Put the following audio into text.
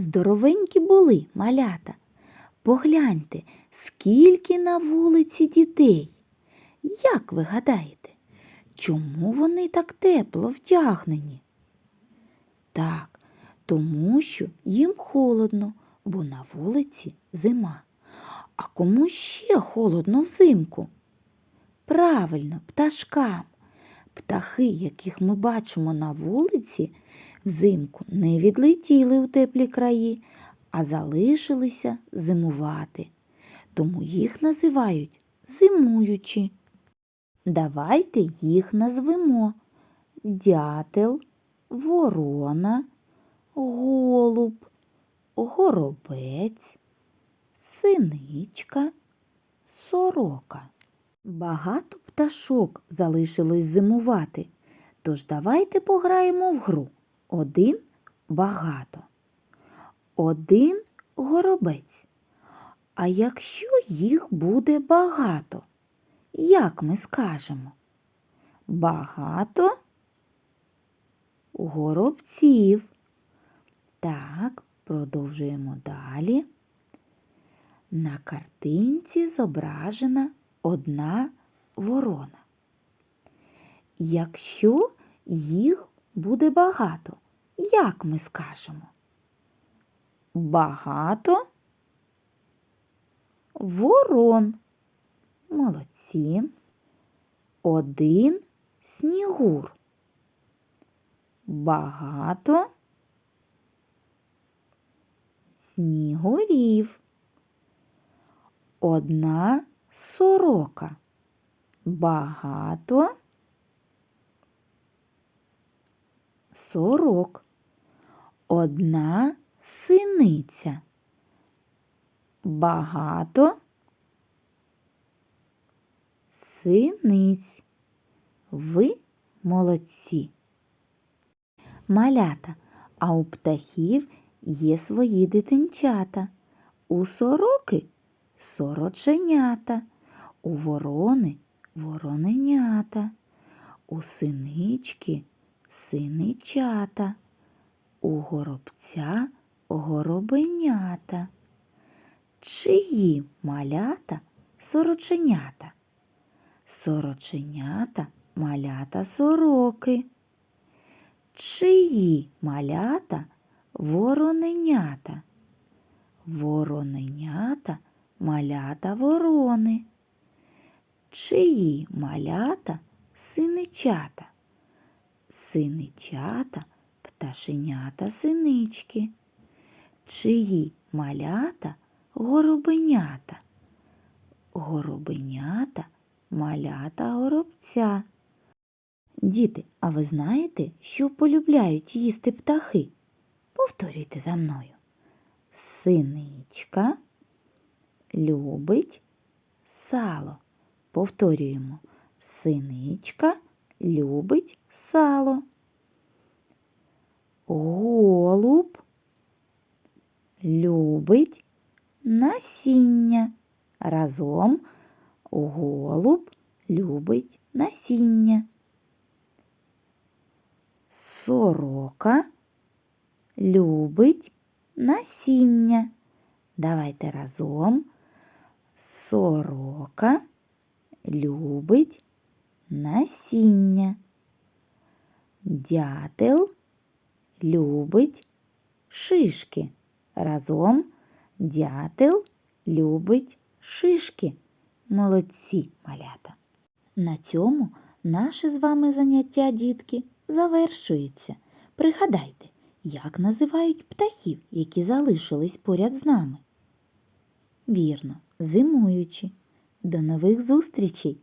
здоровенькі були малята. Погляньте, скільки на вулиці дітей. Як ви гадаєте, чому вони так тепло вдягнені? Так, тому що їм холодно, бо на вулиці зима. А кому ще холодно взимку? Правильно, пташкам. Птахи, яких ми бачимо на вулиці, взимку не відлетіли у теплі краї, а залишилися зимувати. Тому їх називають зимуючі. Давайте їх назвемо дятел, ворона, голуб, горобець, синичка, сорока. Багато пташок залишилось зимувати, тож давайте пограємо в гру. Один багато. Один горобець. А якщо їх буде багато, як ми скажемо? Багато горобців. Так, продовжуємо далі. На картинці зображена одна ворона. Якщо їх буде багато, як ми скажемо? Багато ворон. Молодці. Один снігур. Багато снігурів. Одна сорока. Багато сорок. Одна синиця. Багато синиць. Ви молодці. Малята, а у птахів є свої дитинчата. У сороки сороченята, у ворони вороненята, у синички синичата, у горобця горобенята. Чиї малята сороченята? Сороченята малята сороки. Чиї малята вороненята? Вороненята малята ворони. Чиї малята синичата? Синичата пташенята синички. Чиї малята горобенята? Горобенята малята горобця. Діти, а ви знаєте, що полюбляють їсти птахи? Повторюйте за мною. Синичка любить сало. Повторюємо. Синичка любить сало. Голуб любить насіння. Разом голуб любить насіння. Сорока любить насіння. Давайте разом. Сорока любить насіння. Дятел любить шишки. Разом дятел любить шишки. Молодці малята. На цьому наше з вами заняття, дітки, завершується. Пригадайте, як називають птахів, які залишились поряд з нами. Вірно, зимуючи. До нових зустрічей!